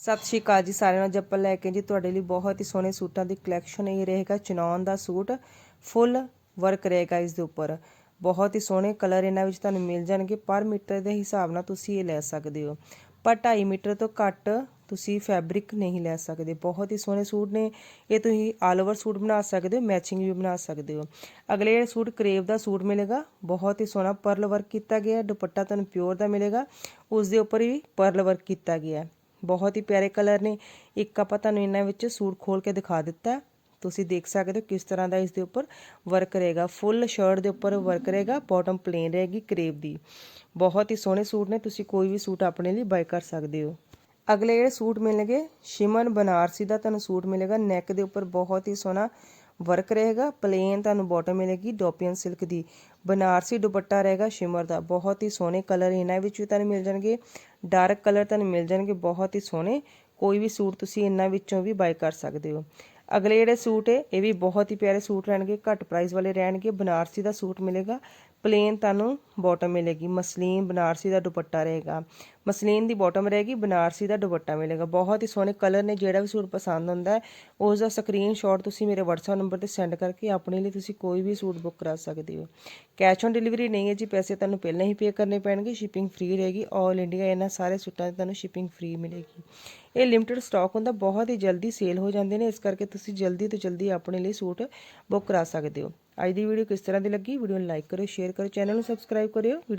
ਸਤਿ ਸ਼੍ਰੀ ਅਕਾਲ ਜੀ, ਸਾਰਿਆਂ ਨੂੰ ਜੱਪਲ ਲੈ ਕੇ ਜੀ ਤੁਹਾਡੇ ਲਈ ਬਹੁਤ ਹੀ ਸੋਹਣੇ ਸੂਟਾਂ ਦੀ ਕਲੈਕਸ਼ਨ ਇਹ ਰਹੇਗਾ ਚਨੌਨ ਦਾ ਸੂਟ ਫੁੱਲ ਵਰਕ ਰਹੇਗਾ ਇਸ ਦੇ ਉੱਪਰ। ਬਹੁਤ ਹੀ ਸੋਹਣੇ ਕਲਰ ਇਹਨਾਂ ਵਿੱਚ ਤੁਹਾਨੂੰ ਮਿਲ ਜਾਣਗੇ, ਪਰ ਮੀਟਰ ਦੇ ਹਿਸਾਬ ਨਾਲ ਤੁਸੀਂ ਇਹ ਲੈ ਸਕਦੇ ਹੋ। ਪਰ 2.5 ਮੀਟਰ ਤੋਂ ਘੱਟ ਤੁਸੀਂ ਫੈਬਰਿਕ ਨਹੀਂ ਲੈ ਸਕਦੇ। ਬਹੁਤ ਹੀ ਸੋਹਣੇ ਸੂਟ ਨੇ, ਇਹ ਤੁਸੀਂ ਆਲ ਓਵਰ ਸੂਟ ਬਣਾ ਸਕਦੇ ਹੋ ਮੈਚਿੰਗ ਵੀ ਬਣਾ ਸਕਦੇ ਹੋ। ਅਗਲੇ ਜਿਹੜੇ ਸੂਟ ਕਰੇਵ ਦਾ ਸੂਟ ਮਿਲੇਗਾ, ਬਹੁਤ ਹੀ ਸੋਹਣਾ ਪਰਲ ਵਰਕ ਕੀਤਾ ਗਿਆ, ਦੁਪੱਟਾ ਤੁਹਾਨੂੰ ਪਿਓਰ ਦਾ ਮਿਲੇਗਾ ਉਸ ਦੇ ਉੱਪਰ ਵੀ ਪਰਲ ਵਰਕ ਕੀਤਾ ਗਿਆ। ਬਹੁਤ ਹੀ ਪਿਆਰੇ ਕਲਰ ਨੇ। ਇੱਕ ਆਪਾਂ ਤੁਹਾਨੂੰ ਇਹਨਾਂ ਵਿੱਚ ਸੂਟ ਖੋਲ ਕੇ ਦਿਖਾ ਦਿੱਤਾ। ਤੁਸੀਂ ਦੇਖ ਸਕਦੇ ਹੋ ਕਿਸ ਤਰ੍ਹਾਂ ਦਾ ਇਸ ਦੇ ਉੱਪਰ ਵਰਕ ਰਹੇਗਾ। ਫੁੱਲ ਸ਼ਰਟ ਦੇ ਉੱਪਰ ਵਰਕ ਰਹੇਗਾ ਬਾਟਮ ਪਲੇਨ ਰਹੇਗੀ ਕਰੇਵ ਦੀ। ਬਹੁਤ ਹੀ ਸੋਹਣੇ ਸੂਟ ਨੇ, ਤੁਸੀਂ ਕੋਈ ਵੀ ਸੂਟ ਆਪਣੇ ਲਈ ਬਾਈ ਕਰ ਸਕਦੇ ਹੋ। ਅਗਲੇ ਜਿਹੜੇ ਸੂਟ ਮਿਲਣਗੇ, ਸ਼ਿਮਨ ਬਨਾਰਸੀ ਦਾ ਤੁਹਾਨੂੰ ਸੂਟ ਮਿਲੇਗਾ। ਨੈਕ ਦੇ ਉੱਪਰ ਬਹੁਤ ਹੀ ਸੋਹਣਾ ਵਰਕ ਰਹੇਗਾ ਪਲੇਨ ਤੁਹਾਨੂੰ ਬਾਟਮ ਮਿਲੇਗੀ ਡੋਪੀਅਨ ਸਿਲਕ ਦੀ ਬਨਾਰਸੀ ਦੁਪੱਟਾ ਰਹੇਗਾ ਸ਼ਿਮਰ ਦਾ। ਬਹੁਤ ਹੀ ਸੋਹਣੇ ਕਲਰ ਇਹਨਾਂ ਵਿੱਚ ਵੀ ਤੁਹਾਨੂੰ ਮਿਲ ਜਾਣਗੇ। ਡਾਰਕ ਕਲਰ ਤੁਹਾਨੂੰ ਮਿਲ ਜਾਣਗੇ, ਬਹੁਤ ਹੀ ਸੋਹਣੇ। ਕੋਈ ਵੀ ਸੂਟ ਤੁਸੀਂ ਇਹਨਾਂ ਵਿੱਚੋਂ ਵੀ ਬਾਈ ਕਰ ਸਕਦੇ ਹੋ। ਅਗਲੇ ਜਿਹੜੇ ਸੂਟ ਹੈ, ਇਹ ਵੀ ਬਹੁਤ ਹੀ ਪਿਆਰੇ ਸੂਟ ਰਹਿਣਗੇ, ਘੱਟ ਪ੍ਰਾਈਸ ਵਾਲੇ ਰਹਿਣਗੇ, ਬਨਾਰਸੀ ਦਾ ਸੂਟ ਮਿਲੇਗਾ ਪਲੇਨ ਤੁਹਾਨੂੰ ਬਾਟਮ ਮਿਲੇਗੀ, ਮਸਲੀਨ ਬਨਾਰਸੀ ਦਾ ਦੁਪੱਟਾ ਰਹੇਗਾ, ਮਸਲੀਨ ਦੀ ਬਾਟਮ ਰਹੇਗੀ, ਬਨਾਰਸੀ ਦਾ ਦੁਪੱਟਾ ਮਿਲੇਗਾ, ਬਹੁਤ ਹੀ ਸੋਹਣੇ ਕਲਰ ਨੇ, ਜਿਹੜਾ ਵੀ ਸੂਟ ਪਸੰਦ ਹੁੰਦਾ ਹੈ, ਉਸ ਦਾ ਸਕਰੀਨਸ਼ਾਟ ਤੁਸੀਂ ਮੇਰੇ WhatsApp ਨੰਬਰ ਤੇ ਸੈਂਡ ਕਰਕੇ ਆਪਣੇ ਲਈ ਤੁਸੀਂ ਕੋਈ ਵੀ ਸੂਟ ਬੁੱਕ ਕਰਾ ਸਕਦੇ ਹੋ। ਕੈਸ਼ ਔਨ ਡਿਲੀਵਰੀ ਨਹੀਂ ਹੈ ਜੀ, ਪੈਸੇ ਤੁਹਾਨੂੰ ਪਹਿਲਾਂ ਹੀ ਪੇ ਕਰਨੇ ਪੈਣਗੇ ਸ਼ਿਪਿੰਗ ਫ੍ਰੀ ਰਹੇਗੀ 올 ਇੰਡੀਆ ਇਹਨਾਂ ਸਾਰੇ ਸੂਟਾਂ ਦੀ ਤੁਹਾਨੂੰ ਸ਼ਿਪਿੰਗ ਫ੍ਰੀ ਮਿਲੇਗੀ। ਇਹ ਲਿਮਟਿਡ ਸਟਾਕ ਹੁੰਦਾ, ਬਹੁਤ ਹੀ ਜਲਦੀ ਸੇਲ ਹੋ ਜਾਂਦੇ ਨੇ, ਇਸ ਕਰਕੇ ਤੁਸੀਂ ਜਲਦੀ ਤੋਂ ਜਲਦੀ ਆਪਣੇ ਲਈ ਸੂਟ ਬੁੱਕ ਕਰਾ ਸਕਦੇ ਹੋ। ਅੱਜ ਦੀ ਵੀਡੀਓ ਕਿਸ ਤਰ੍ਹਾਂ ਦੀ ਲੱਗੀ? ਵੀਡੀਓ ਨੂੰ ਲਾਈਕ ਕਰੋ ਸ਼ੇਅਰ ਕਰੋ ਚੈਨਲ ਨੂੰ ਸਬਸਕ੍ਰਾਈਬ ਕਰਿਓ। ਵੀਡੀਓ